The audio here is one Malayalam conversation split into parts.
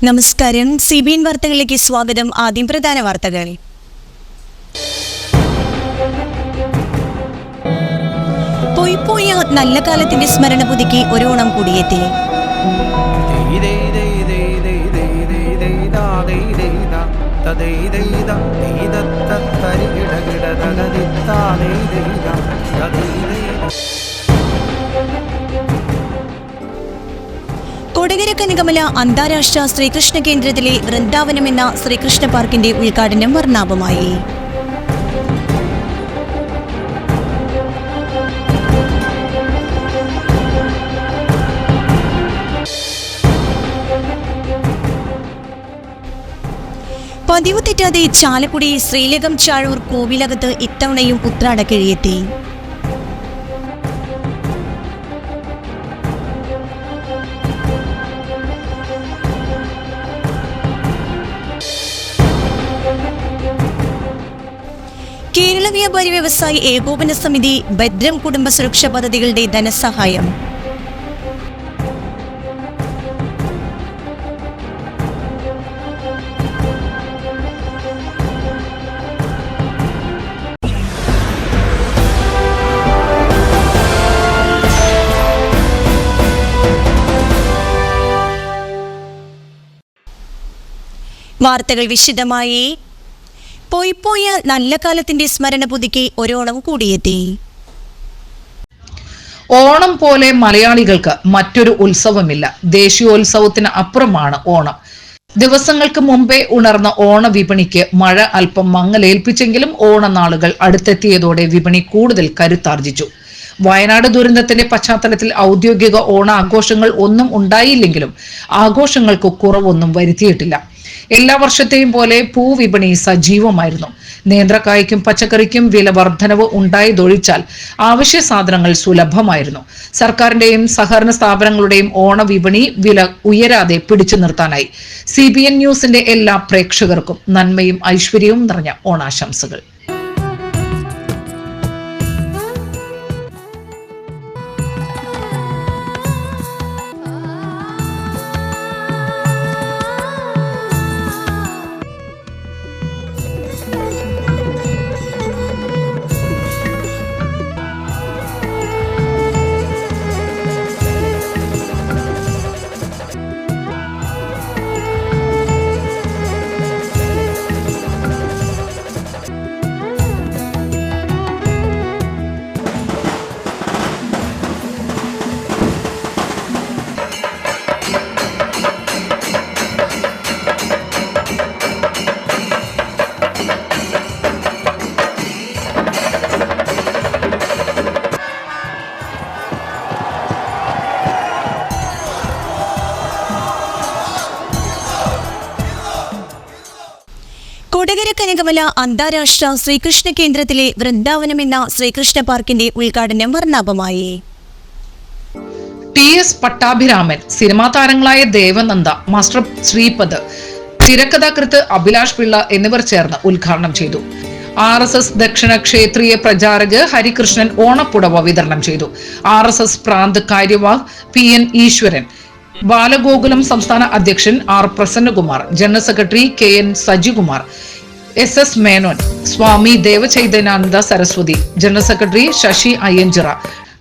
നമസ്കാരം സി ബി എൻ വാർത്തകളിലേക്ക് സ്വാഗതം ആദ്യം പ്രധാന വാർത്തകൾ പോയിപ്പോയ നല്ല കാലത്തിന്റെ സ്മരണ പുതുക്കി ഒരു ഓണം കൂടിയെത്തി കൊടകര കനകമല അന്താരാഷ്ട്ര ശ്രീകൃഷ്ണ കേന്ദ്രത്തിലെ വൃന്ദാവനം എന്ന ശ്രീകൃഷ്ണ പാർക്കിന്റെ ഉദ്ഘാടനം വർണാഭമായി. പതിവ് തെറ്റാതെ ചാലക്കുടി ശ്രീലകം ചാഴൂർ കോവിലകത്ത് ഇത്തവണയും ഉത്രാട കേരള വ്യവസായി ഏകോപന സമിതി ഭദ്രം കുടുംബ സുരക്ഷാ പദ്ധതികളുടെ ധനസഹായം. വാർത്തകൾ വിശദമായി. പോയിപ്പോയ നല്ല കാലത്തിന്റെ സ്മരണ പുതുക്കി ഒരോണം കൂടിയെത്തി. ഓണം പോലെ മലയാളികൾക്ക് മറ്റൊരു ഉത്സവമില്ല. ദേശീയോത്സവത്തിന് അപ്പുറമാണ് ഓണം. ദിവസങ്ങൾക്ക് മുമ്പേ ഉണർന്ന ഓണ വിപണിക്ക് മഴ അല്പം മങ്ങലേൽപ്പിച്ചെങ്കിലും ഓണനാളുകൾ അടുത്തെത്തിയതോടെ വിപണി കൂടുതൽ കരുത്താർജിച്ചു. വയനാട് ദുരന്തത്തിന്റെ പശ്ചാത്തലത്തിൽ ഔദ്യോഗിക ഓണാഘോഷങ്ങൾ ഒന്നും ഉണ്ടായില്ലെങ്കിലും ആഘോഷങ്ങൾക്ക് കുറവൊന്നും വരുത്തിയിട്ടില്ല. എല്ലാ വർഷത്തെയും പോലെ പൂവിപണി സജീവമായിരുന്നു. നേന്ത്രക്കായ്ക്കും പച്ചക്കറിക്കും വില വർധനവ് ഉണ്ടായതൊഴിച്ചാൽ ആവശ്യ സാധനങ്ങൾ സുലഭമായിരുന്നു. സർക്കാരിന്റെയും സഹകരണ സ്ഥാപനങ്ങളുടെയും ഓണ വിപണി വില ഉയരാതെ പിടിച്ചു നിർത്താനായി. സി ന്യൂസിന്റെ എല്ലാ പ്രേക്ഷകർക്കും നന്മയും ഐശ്വര്യവും നിറഞ്ഞ ഓണാശംസകൾ. കൊടകര അന്താരാഷ്ട്ര ശ്രീകൃഷ്ണ കേന്ദ്രത്തിലെ വൃന്ദാവനം എന്ന ശ്രീകൃഷ്ണ പാർക്കിന്റെ ഉദ്ഘാടനം വർണാഭമായി. ടി എസ് പട്ടാഭിരാമൻ സിനിമാ താരങ്ങളായ ദേവനന്ദ മാസ്റ്റർ ശ്രീപദ് തിരക്കഥാകൃത്ത് അഭിലാഷ് പിള്ള എന്നിവർ ചേർന്ന് ഉദ്ഘാടനം ചെയ്തു. ആർ എസ് എസ് ദക്ഷിണ ക്ഷേത്രീയ പ്രചാരക് ഹരികൃഷ്ണൻ ഓണപ്പുടവ വിതരണം ചെയ്തു. ആർ എസ് എസ് പ്രാന്ത് കാര്യവാഹ് പി എൻ ഈശ്വരൻ ബാലഗോകുലം സംസ്ഥാന അധ്യക്ഷൻ R Prasannakumar general secretary K N Sajikumar S S Menon Swami Devachaithanyananda Saraswathi general secretary Sasi Ayyanchira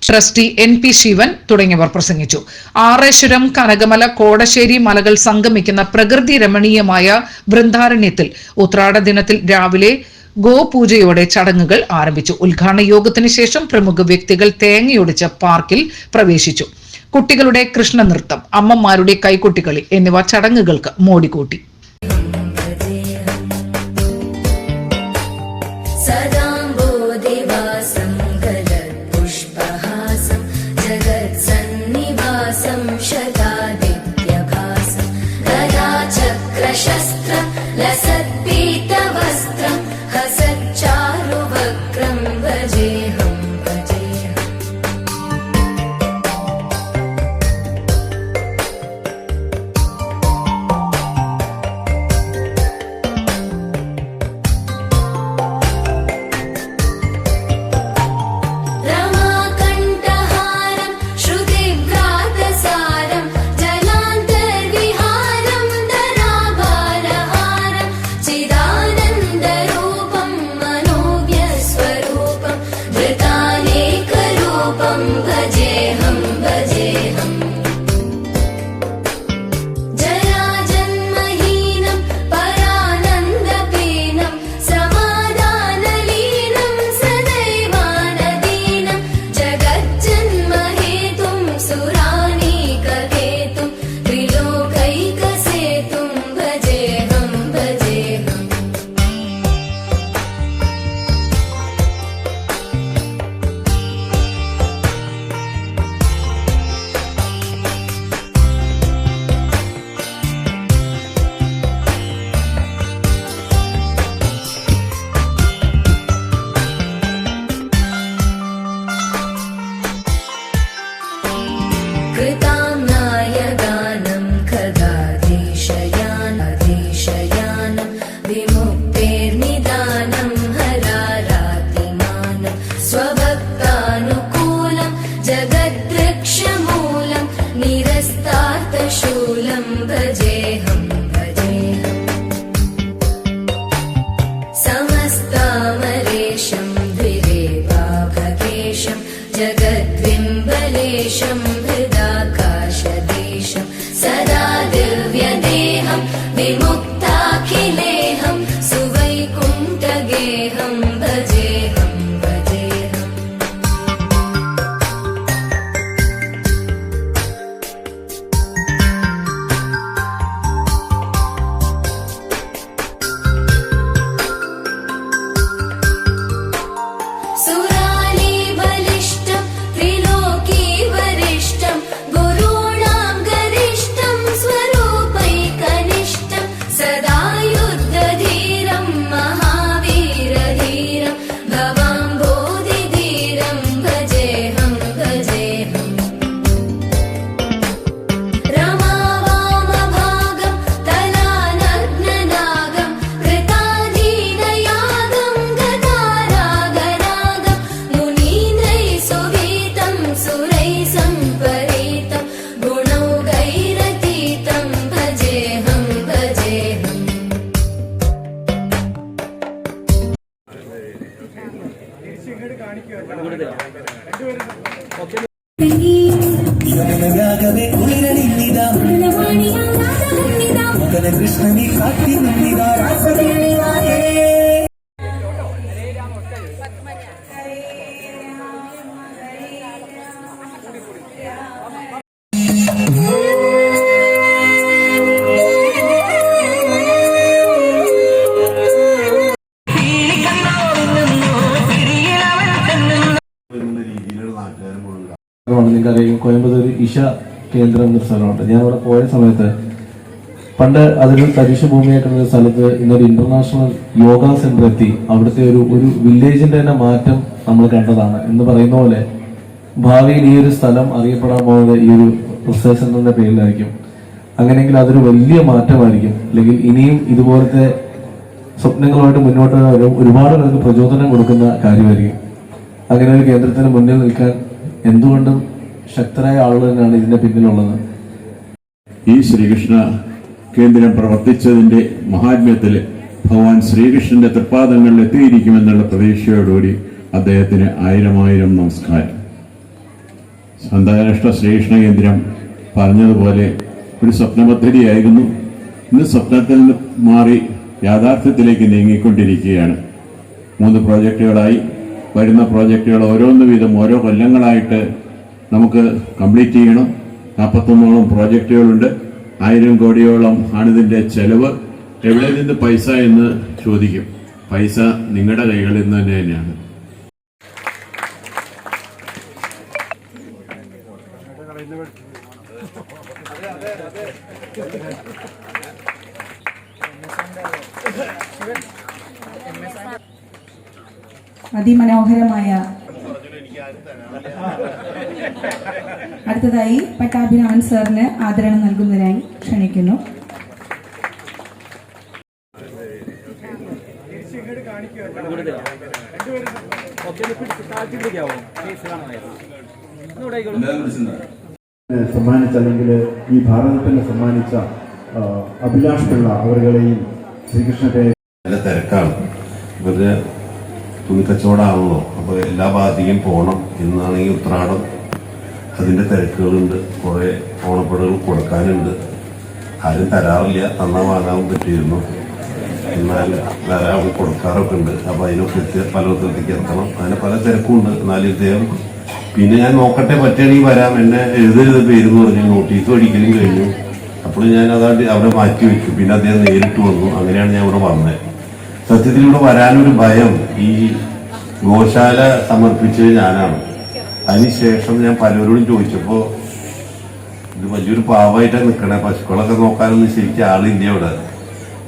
trustee N P Sivan തുടങ്ങിയവർ പ്രസംഗിച്ചു. ആറേശ്വരം കനകമല കോടശ്ശേരി മലകൾ സംഗമിക്കുന്ന പ്രകൃതി രമണീയമായ വൃന്ദാരണ്യത്തിൽ ഉത്രാട ദിനത്തിൽ രാവിലെ ഗോപൂജയോടെ ചടങ്ങുകൾ ആരംഭിച്ചു. ഉദ്ഘാടന യോഗത്തിന് ശേഷം പ്രമുഖ വ്യക്തികൾ തേങ്ങയൊടിച്ച് പാർക്കിൽ പ്രവേശിച്ചു. കുട്ടികളുടെ കൃഷ്ണനൃത്തം അമ്മമാരുടെ കൈക്കുട്ടികളി എന്നിവ ചടങ്ങുകൾക്ക് മോടിക്കൂട്ടി. देशम् കൃഷ്ണനെ നിങ്ങൾക്കറിയാം കോയമ്പത്തൂർ ഇഷ കേന്ദ്രം എന്നൊരു സ്ഥലമുണ്ട്. ഞാൻ അവിടെ പോയ സമയത്ത് പണ്ട് അതൊരു തരിശു ഭൂമിയായിട്ടുള്ള സ്ഥലത്ത് ഇന്നൊരു ഇന്റർനാഷണൽ യോഗ സെന്റർ എത്തി. അവിടുത്തെ ഒരു ഒരു വില്ലേജിന്റെ തന്നെ മാറ്റം നമ്മൾ കണ്ടതാണ്. എന്ന് പറയുന്ന പോലെ ഭാവിയിൽ ഈ ഒരു സ്ഥലം അറിയപ്പെടാൻ പോകുന്നത് ഈ ഒരു റിസർച്ച് സെന്ററിന്റെ പേരിലായിരിക്കും. അങ്ങനെയെങ്കിൽ അതൊരു വലിയ മാറ്റമായിരിക്കും. അല്ലെങ്കിൽ ഇനിയും ഇതുപോലത്തെ സ്വപ്നങ്ങളുമായിട്ട് മുന്നോട്ട് വരാൻ ഒരുപാട് പേർക്ക് പ്രചോദനം കൊടുക്കുന്ന കാര്യമായിരിക്കും. അങ്ങനെ ഒരു കേന്ദ്രത്തിന് മുന്നിൽ നിൽക്കാൻ എന്തുകൊണ്ടും ശക്തരായ ആളുകൾ തന്നെയാണ് ഇതിന്റെ പിന്നിലുള്ളത്. ഈ ശ്രീകൃഷ്ണ കേന്ദ്രം പ്രവർത്തിച്ചതിന്റെ മഹാത്മ്യത്തിൽ ഭഗവാൻ ശ്രീകൃഷ്ണന്റെ തൃപ്പാദങ്ങളിൽ എത്തിയിരിക്കുമെന്നുള്ള പ്രതീക്ഷയോടുകൂടി അദ്ദേഹത്തിന് ആയിരം ആയിരം നമസ്കാരം. അന്താരാഷ്ട്ര ശ്രീകൃഷ്ണ കേന്ദ്രം പറഞ്ഞതുപോലെ ഒരു സ്വപ്ന പദ്ധതിയായിരുന്നു ഇന്ന് സ്വപ്നത്തിൽ മാറി യാഥാർത്ഥ്യത്തിലേക്ക് നീങ്ങിക്കൊണ്ടിരിക്കുകയാണ്. മൂന്ന് പ്രോജക്റ്റുകളായി വരുന്ന പ്രോജക്റ്റുകൾ ഓരോന്ന് വീതം ഓരോ കൊല്ലങ്ങളായിട്ട് നമുക്ക് കംപ്ലീറ്റ് ചെയ്യണം. നാൽപ്പത്തൊന്നോളം പ്രോജക്റ്റുകളുണ്ട് ആയിരം കോടിയോളം ആണിതിന്റെ ചെലവ്. എവിടെ നിന്ന് പൈസ എന്ന് ചോദിക്കും. പൈസ നിങ്ങളുടെ കൈകളിൽ നിന്ന് തന്നെ തന്നെയാണ്. അതിമനോഹരമായ അടുത്തതായി പട്ടാഭിരാമൻ സാറിന് ആദരണം നൽകുന്നതിനായി ക്ഷണിക്കുന്നു. സമ്മാനിച്ച അല്ലെങ്കിൽ ഈ ഭാരതത്തിന് സമ്മാനിച്ച അഭിലാഷ് പിള്ള അവരുടെയും ശ്രീകൃഷ്ണന്റെ നല്ല തിരക്കാണ്. ഇവരുടെ തുണി കച്ചവടമാണല്ലോ അപ്പോൾ എല്ലാ ഭാഗത്തേക്കും പോകണം ഇന്നാണെങ്കിൽ ഉത്രാടം. അതിന്റെ തിരക്കുകളുണ്ട്. കുറേ ഓണപ്പെടുകൾ കൊടുക്കാനുണ്ട്. ആരും തരാറില്ല. തന്നാൽ വാങ്ങാൻ പറ്റിയിരുന്നു. എന്നാൽ ധാരാളം കൊടുക്കാറൊക്കെ ഉണ്ട്. അപ്പോൾ അതിനൊക്കെ പല വിധത്തിലേക്ക് എത്തണം. അങ്ങനെ പല തിരക്കുണ്ട്. എന്നാലും ഇദ്ദേഹം പിന്നെ ഞാൻ നോക്കട്ടെ പറ്റുകയാണെങ്കിൽ വരാം. എന്നെ എഴുതരുത് പേരെന്ന് പറഞ്ഞു. നോട്ടീസ് അടിക്കലും കഴിഞ്ഞു. അപ്പോൾ ഞാൻ അതാണ്ട് അവിടെ മാറ്റി വെച്ചു. പിന്നെ അദ്ദേഹം നേരിട്ട് വന്നു. അങ്ങനെയാണ് ഞാൻ ഇവിടെ വന്നത്. സത്യത്തിൽ ഇവിടെ വരാനൊരു ഭയം ഈ ഗോശാല സമർപ്പിച്ചത് ഞാനാണ്. അതിനുശേഷം ഞാൻ പലരോടും ചോദിച്ചപ്പോൾ ഇത് വലിയൊരു പാവമായിട്ടാണ് നിൽക്കണേ പശുക്കളൊക്കെ നോക്കാനൊന്നും ശരിക്കും ആളില്ല ഇവിടെ.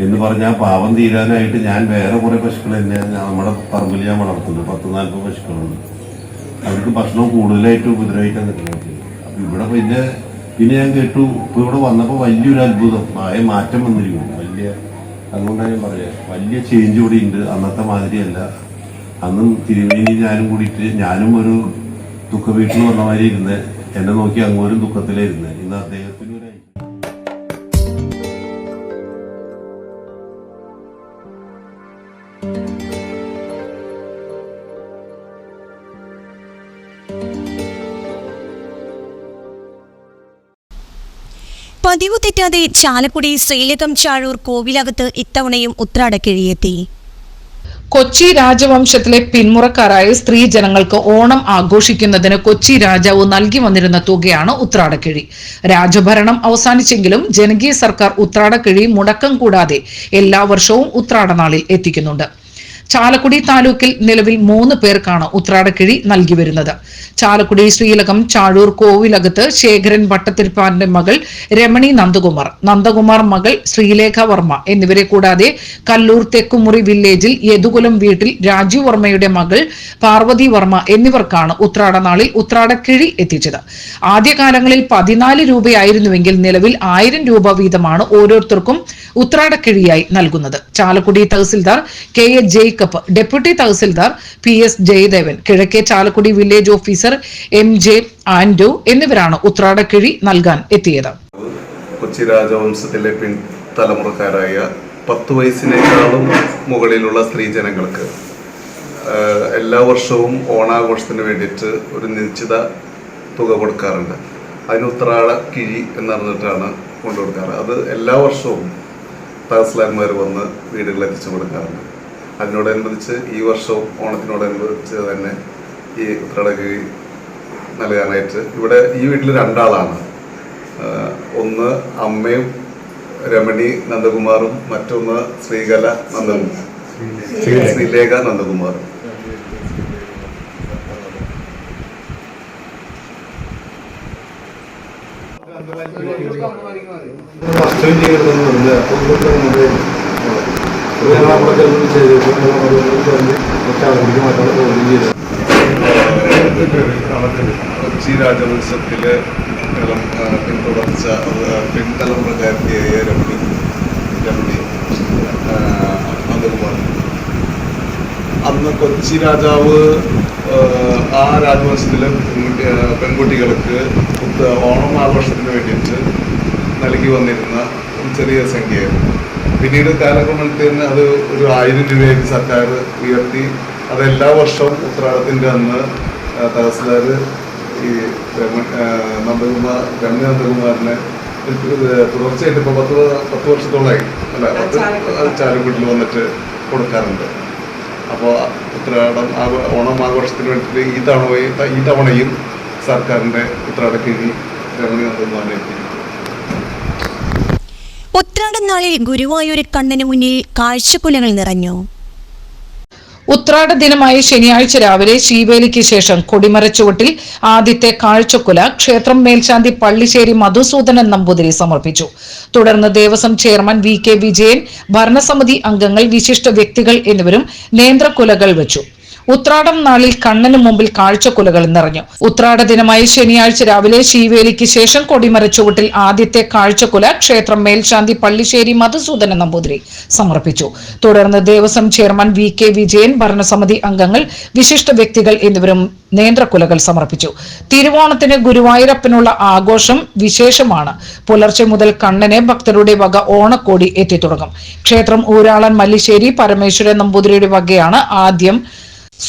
എന്ന് പറഞ്ഞാൽ പാവം തീരാനായിട്ട് ഞാൻ വേറെ കുറെ പശുക്കൾ തന്നെ നമ്മുടെ പറമ്പിൽ ഞാൻ വളർത്തുന്നുണ്ട് പത്ത് നാൽപ്പത് പശുക്കളുണ്ട്. അവർക്ക് ഭക്ഷണം കൂടുതലായിട്ട് ഉപദ്രവിക്കാൻ നിൽക്കുന്നത് അപ്പൊ ഇവിടെ പിന്നെ പിന്നെ ഞാൻ കേട്ടു. ഇപ്പൊ ഇവിടെ വന്നപ്പോൾ വലിയൊരു അത്ഭുതം. ആയ മാറ്റം വന്നിരിക്കുന്നു. അതുകൊണ്ടാണ് ഞാൻ പറയാം വലിയ ചേഞ്ച് കൂടി ഉണ്ട് അന്നത്തെ മാതിരിയല്ല. അന്നും തിരുമേനി ഞാനും കൂടിയിട്ട് ഞാനും ഒരു ദുഃഖ വീട്ടിൽ വന്ന മാതിരി ഇരുന്ന്. എന്നെ നോക്കി അങ്ങോരും ദുഃഖത്തിലായിരുന്നു ഇന്ന് അദ്ദേഹത്തിന് പതിവു തെറ്റാതെ ചാലക്കുടി ശ്രീലകം ചാഴൂർ കോവിലകത്ത് ഇത്തവണയും ഉത്രാടക്കിഴിയെത്തി കൊച്ചി രാജവംശത്തിലെ പിന്മുറക്കാരായ സ്ത്രീ ജനങ്ങൾക്ക് ഓണം ആഘോഷിക്കുന്നതിന് കൊച്ചി രാജാവ് നൽകി വന്നിരുന്ന തുകയാണ് ഉത്രാടക്കിഴി രാജഭരണം അവസാനിച്ചെങ്കിലും ജനകീയ സർക്കാർ ഉത്രാടക്കിഴി മുടക്കം കൂടാതെ എല്ലാ വർഷവും ഉത്രാടനാളിൽ എത്തിക്കുന്നുണ്ട്. ചാലക്കുടി താലൂക്കിൽ നിലവിൽ മൂന്ന് പേർക്കാണ് ഉത്രാടക്കിഴി നൽകി വരുന്നത്. ചാലക്കുടി ശ്രീലകം ചാഴൂർ കോവിലകത്ത് ശേഖരൻ ഭട്ടത്തിരിപ്പാന്റെ മകൾ രമണി നന്ദകുമാർ നന്ദകുമാർ മകൾ ശ്രീലേഖ വർമ്മ എന്നിവരെ കൂടാതെ കല്ലൂർ തെക്കുമുറി വില്ലേജിൽ യദുകുലം വീട്ടിൽ രാജീവ് വർമ്മയുടെ മകൾ പാർവതി വർമ്മ എന്നിവർക്കാണ് ഉത്രാടനാളിൽ ഉത്രാടക്കിഴി എത്തിച്ചത്. ആദ്യകാലങ്ങളിൽ പതിനാല് രൂപയായിരുന്നുവെങ്കിൽ നിലവിൽ ആയിരം രൂപ വീതമാണ് ഓരോരുത്തർക്കും ഉത്രാടക്കിഴിയായി നൽകുന്നത്. Chalakudy tahsildar K A Jacob deputy tahsildar P S Jayadevan കിഴക്കേ Chalakudy village officer M J Ando എന്നിവരാണ് ഉത്രാടക്കിഴി നൽകാൻ എത്തിയത്. കൊച്ചി രാജവംശത്തിലെ പിൻ തലമുറക്കാരായ പത്ത് വയസ്സിനേക്കാളും മുകളിലുള്ള സ്ത്രീജനങ്ങൾക്ക് ജനങ്ങൾക്ക് എല്ലാ വർഷവും ഓണാഘോഷത്തിന് വേണ്ടിയിട്ട് ഒരു നിശ്ചിത തുക കൊടുക്കാറുണ്ട്. അതിന് ഉത്രാട കിഴി എന്ന് പറഞ്ഞിട്ടാണ് കൊണ്ടുകൊടുക്കാറ്. അത് എല്ലാ വർഷവും തഹസിലാന്മാർ വന്ന് വീടുകളിൽ എത്തിച്ചു കൊടുക്കാറുണ്ട്. അതിനോടനുബന്ധിച്ച് ഈ വർഷവും ഓണത്തിനോടനുബന്ധിച്ച് തന്നെ ഈ ഉത്രാട കിഴി നൽകാനായിട്ട് ഇവിടെ ഈ വീട്ടിൽ രണ്ടാളാണ്. ഒന്ന് അമ്മയും രമണി നന്ദകുമാറും മറ്റൊന്ന് ശ്രീകല നന്ദ ശ്രീലേഖ. നന്ദകുമാറും ആ, പിന്തുടർച്ച പിൻതലമുറക്കാരിയായ രമണി രമണി ആ, നന്ദകുമാർ അന്ന് കൊച്ചി രാജാവ് ആ, രാജവംശത്തിലെ പെൺകുട്ടികൾക്ക് ഓണം ആഘോഷത്തിന് വേണ്ടിയിട്ട് നൽകി വന്നിരുന്ന ചെറിയ സംഖ്യയായിരുന്നു. പിന്നീട് കാലക്രമണത്തിന് അത് ഒരു ആയിരം രൂപയായിട്ട് സർക്കാർ ഉയർത്തി. അത് എല്ലാ വർഷവും ഉത്രാടത്തിന്റെ അന്ന് തഹസിലാർ തഹസിൽദാർ ഈ നന്ദകുമാർ രമണി നന്ദകുമാറിനെ തുടർച്ചയായിട്ട് ഇപ്പോൾ പത്ത് പത്ത് വർഷത്തോളമായി അല്ല പത്ത് ചാലക്കുടിയിൽ വന്നിട്ട് കൊടുക്കാറുണ്ട്. അപ്പോൾ ഉത്രാടം ഓണം ആഘോഷത്തിന് വേണ്ടിയിട്ട് ഈ തവണയും ഈ തവണയും സർക്കാരിന്റെ ഉത്രാടക്കിഴി രമണി നന്ദകുമാറിനെ എത്തി നാളിൽ ഗുരുവായൂർ കണ്ണിന് മുന്നിൽ കാഴ്ചക്കുലകൾ നിറഞ്ഞു. ഉത്രാട ദിനമായ ശനിയാഴ്ച രാവിലെ ശീവേലിക്ക് ശേഷം കൊടിമരച്ചുവട്ടിൽ ആദ്യത്തെ കാഴ്ചക്കുല ക്ഷേത്രം മേൽശാന്തി പള്ളിശ്ശേരി മധുസൂദനൻ നമ്പൂതിരി സമർപ്പിച്ചു. തുടർന്ന് Devaswom chairman V K Vijayan ഭരണസമിതി അംഗങ്ങൾ വിശിഷ്ട വ്യക്തികൾ എന്നിവരും നേന്ത്രക്കുലകൾ വെച്ചു. ഉത്രാടം നാളിൽ കണ്ണന് മുമ്പിൽ കാഴ്ചക്കുലകൾ നിറഞ്ഞു. ഉത്രാട ദിനമായ ശനിയാഴ്ച രാവിലെ ശീവേലിക്ക് ശേഷം കൊടിമരച്ചുവട്ടിൽ ആദ്യത്തെ കാഴ്ചക്കുല ക്ഷേത്രം മേൽശാന്തി പള്ളിശ്ശേരി മധുസൂദന നമ്പൂതിരി സമർപ്പിച്ചു. തുടർന്ന് Devaswom chairman V K Vijayan ഭരണസമിതി അംഗങ്ങൾ വിശിഷ്ട വ്യക്തികൾ എന്നിവരും നേന്ത്രക്കുലകൾ സമർപ്പിച്ചു. തിരുവോണത്തിന് ഗുരുവായൂരപ്പനുള്ള ആഘോഷം വിശേഷമാണ്. പുലർച്ചെ മുതൽ കണ്ണനെ ഭക്തരുടെ വക ഓണക്കോടി എത്തിത്തുടങ്ങും. ക്ഷേത്രം ഊരാളൻ മല്ലിശ്ശേരി പരമേശ്വര നമ്പൂതിരിയുടെ വകയാണ് ആദ്യം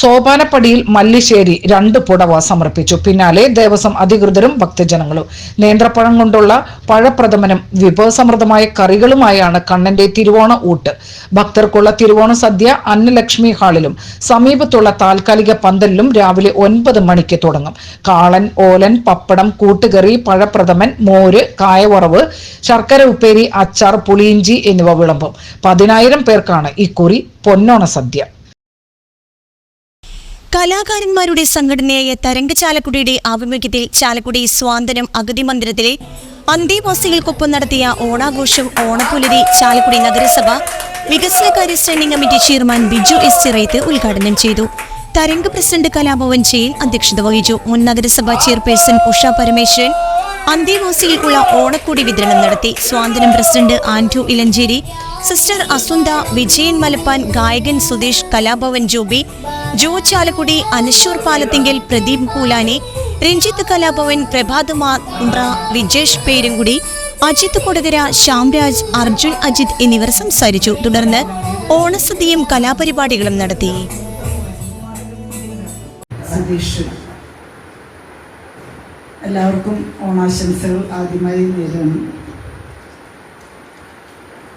സോപാനപ്പടിയിൽ മല്ലിശ്ശേരി രണ്ട് പുടവ സമർപ്പിച്ചു. പിന്നാലെ ദേവസ്വം അധികൃതരും ഭക്തജനങ്ങളും. നേന്ത്രപ്പഴം കൊണ്ടുള്ള പഴപ്രഥമനും വിഭവസമൃദ്ധമായ കറികളുമായാണ് കണ്ണന്റെ തിരുവോണ ഊട്ട്. ഭക്തർക്കുള്ള തിരുവോണ സദ്യ അന്നലക്ഷ്മി ഹാളിലും സമീപത്തുള്ള താൽക്കാലിക പന്തലിലും രാവിലെ ഒൻപത് മണിക്ക് തുടങ്ങും. കാളൻ ഓലൻ പപ്പടം കൂട്ടുകറി പഴപ്രഥമൻ മോര് കായവറവ് ശർക്കര ഉപ്പേരി അച്ചാർ പുളിയിഞ്ചി എന്നിവ വിളമ്പും. പതിനായിരം പേർക്കാണ് ഇക്കുറി പൊന്നോണ സദ്യ. കലാകാരന്മാരുടെ സംഘടനയായ തരംഗചാലക്കുടിയുടെ ആഭിമുഖ്യത്തിൽ ചാലക്കുടി സ്വാതന്ത്ര്യം അഗതി മന്ദിരത്തിലെ അന്തേവാസികൾക്കൊപ്പം നടത്തിയ ഓണാഘോഷം ഓണപ്പുലരി ചാലക്കുടി നഗരസഭ വികസനകാര്യ standing committee chairman Biju S Chirayath ഉദ്ഘാടനം ചെയ്തു. തരംഗ പ്രസിഡന്റ് കലാഭവൻ ജയിൽ അധ്യക്ഷത വഹിച്ചു. മുൻ നഗരസഭാ ചെയർപേഴ്സൺ ഉഷ പരമേശ്വരൻ അന്തേവാസികൾക്കുള്ള ഓണക്കൂടി വിതരണം നടത്തി. സ്വാതന്ത്ര്യം president Andrew Elanjeri sister Assunta Vijayan Malappan ഗായകൻ സുധീഷ് കലാഭവൻ ജോബി ജോ ചാലക്കുടി അനശ്വർ പാലത്തിങ്കൽ പ്രദീപ് കൂലാനി രഞ്ജിത്ത് കലാഭവൻ പ്രഭാതമാത്ര വിജേഷ് പേരുംകുടി അജിത് കൊടകര ശ്യാംരാജ് അർജുൻ അജിത് എന്നിവർ സംസാരിച്ചു. തുടർന്ന് ഓണസദ്യയും കലാപരിപാടികളും നടത്തി. സുധീഷ് എല്ലാവർക്കും ഓണാശംസകൾ ആദ്യമായി നേരിടണം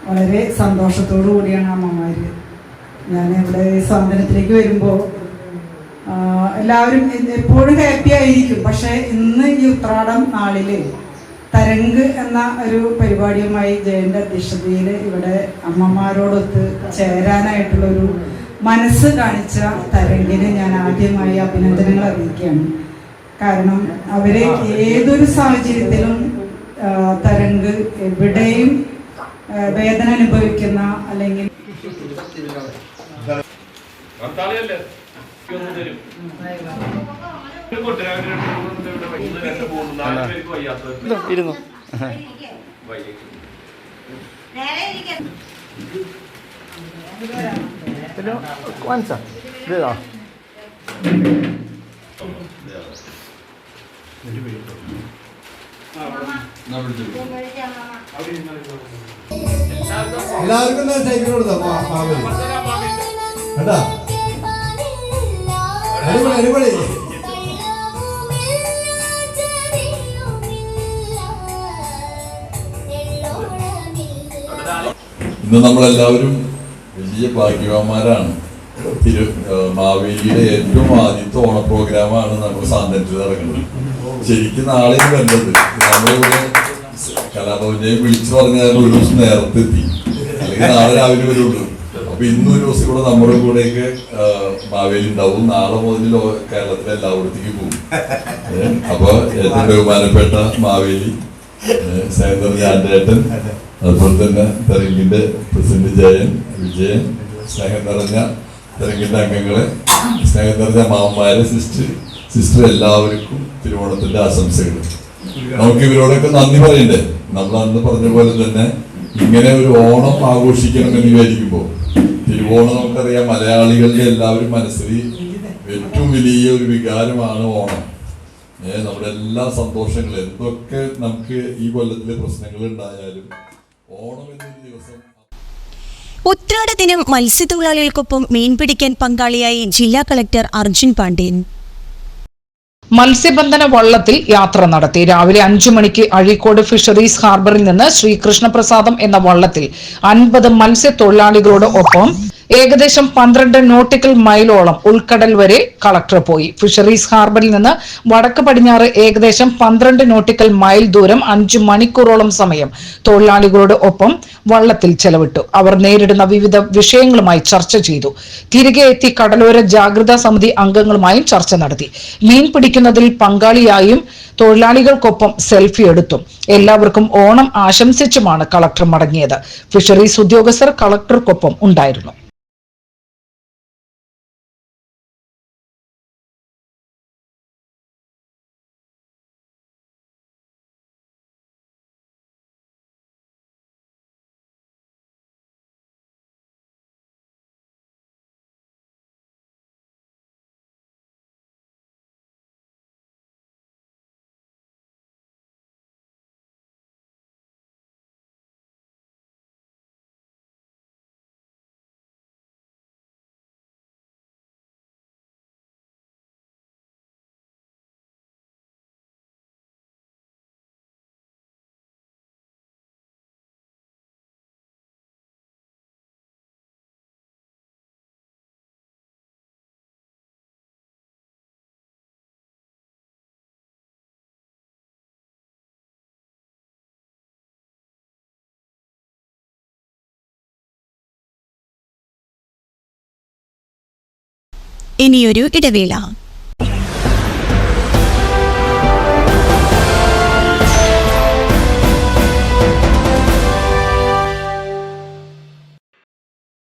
വളരെ സന്തോഷത്തോടു കൂടിയാണ് അമ്മമാർ ഞാൻ ഇവിടെ സാധനത്തിലേക്ക് വരുമ്പോൾ എല്ലാവരും എപ്പോഴും ഹാപ്പി ആയിരിക്കും. പക്ഷേ ഇന്ന് ഈ ഉത്രാടം നാളിൽ തരംഗ് എന്ന ഒരു പരിപാടിയുമായി ജയന്റെ അധ്യക്ഷതയിൽ ഇവിടെ അമ്മമാരോടൊത്ത് ചേരാനായിട്ടുള്ളൊരു മനസ്സ് കാണിച്ച തരംഗിന് ഞാൻ ആദ്യമായി അഭിനന്ദനങ്ങൾ അറിയിക്കുകയാണ്. കാരണം അവരെ ഏതൊരു സാഹചര്യത്തിലും തരംഗ് എവിടെയും വേദന അനുഭവിക്കുന്ന അല്ലെങ്കിൽ എല്ലാവർക്കും സൈക്കിൾ കൊടുത്തോ? കേട്ടാ? അടിപൊളി അടിപൊളി. ഇന്ന് നമ്മളെല്ലാവരും വലിയ ഭാഗ്യവാന്മാരാണ്. തിരു മാവേലിയുടെ ഏറ്റവും ആദ്യത്തെ ഓണ പ്രോഗ്രാമാണ് നമ്മൾ സാന്ത്വനത്തിൽ നടക്കുന്നത്. ശരിക്കും നാളെയും വരേണ്ടത് നമ്മളിവിടെ കലാഭവനെ വിളിച്ചു പറഞ്ഞാൽ ഒരു ദിവസം നേരത്തെ എത്തി അല്ലെങ്കിൽ നാളെ രാവിലെ വരുള്ളൂ. അപ്പൊ ഇന്ന് ഒരു ദിവസം കൂടെ നമ്മുടെ കൂടെയൊക്കെ മാവേലി ഉണ്ടാവും. നാളെ മുതൽ കേരളത്തിലെ എല്ലായിടത്തേക്ക് പോകും. അപ്പൊ ഏറ്റവും ബഹുമാനപ്പെട്ട മാവേലി സേന്ദ്ര ജാൻഡേട്ടൻ അതുപോലെ തന്നെ തെരങ്കിന്റെ പ്രസിഡന്റ് ജയൻ വിജയൻ സ്നേഹം നിറഞ്ഞ തെരങ്കിന്റെ അംഗങ്ങളെ സ്നേഹം നിറഞ്ഞ മാമ്മമാരെ സിസ്റ്റർ സിസ്റ്റർ എല്ലാവർക്കും തിരുവോണത്തിന്റെ ആശംസകൾ നമുക്ക് ഇവരോടൊക്കെ നന്ദി പറയണ്ടേ? നമ്മൾ അന്ന് പറഞ്ഞ പോലെ തന്നെ ഇങ്ങനെ ഒരു ഓണം ആഘോഷിക്കണം എന്ന് വിചാരിക്കുമ്പോൾ തിരുവോണം നമുക്കറിയാം മലയാളികളുടെ എല്ലാവരും മനസ്സിൽ ഏറ്റവും വലിയ ഒരു വികാരമാണ് ഓണം. ഏഹ് നമ്മുടെ എല്ലാ സന്തോഷങ്ങളും എന്തൊക്കെ നമുക്ക് ഈ കൊല്ലത്തിലെ പ്രശ്നങ്ങൾ ഉണ്ടായാലും ഓണം എന്നൊരു ദിവസം ഉത്രാട ദിനം മത്സ്യത്തൊഴിലാളികൾക്കൊപ്പം മീൻ പിടിക്കാൻ പങ്കാളിയായി ജില്ലാ കളക്ടർ അർജുൻ പാണ്ഡ്യൻ. മത്സ്യബന്ധന വള്ളത്തിൽ യാത്ര നടത്തി. രാവിലെ അഞ്ചു മണിക്ക് അഴീക്കോട് ഫിഷറീസ് ഹാർബറിൽ നിന്ന് ശ്രീകൃഷ്ണപ്രസാദം എന്ന വള്ളത്തിൽ അൻപത് മത്സ്യത്തൊഴിലാളികളോട് ഒപ്പം ഏകദേശം പന്ത്രണ്ട് നോട്ടിക്കൽ മൈലോളം ഉൾക്കടൽ വരെ കളക്ടർ പോയി. ഫിഷറീസ് ഹാർബറിൽ നിന്ന് വടക്ക് പടിഞ്ഞാറ് ഏകദേശം പന്ത്രണ്ട് നോട്ടിക്കൽ മൈൽ ദൂരം അഞ്ചു മണിക്കൂറോളം സമയം തൊഴിലാളികളോട് ഒപ്പം വള്ളത്തിൽ ചെലവിട്ടു. അവർ നേരിടുന്ന വിവിധ വിഷയങ്ങളുമായി ചർച്ച ചെയ്തു. തിരികെ എത്തി കടലോര ജാഗ്രതാ സമിതി അംഗങ്ങളുമായും ചർച്ച നടത്തി. മീൻ പിടിക്കുന്നതിൽ പങ്കാളിയായും തൊഴിലാളികൾക്കൊപ്പം സെൽഫി എടുത്തു. എല്ലാവർക്കും ഓണം ആശംസിച്ചുമാണ് കളക്ടർ മടങ്ങിയത്. ഫിഷറീസ് ഉദ്യോഗസ്ഥർ കളക്ടർക്കൊപ്പം ഉണ്ടായിരുന്നു. ഇനിയൊരു ഇടവേള.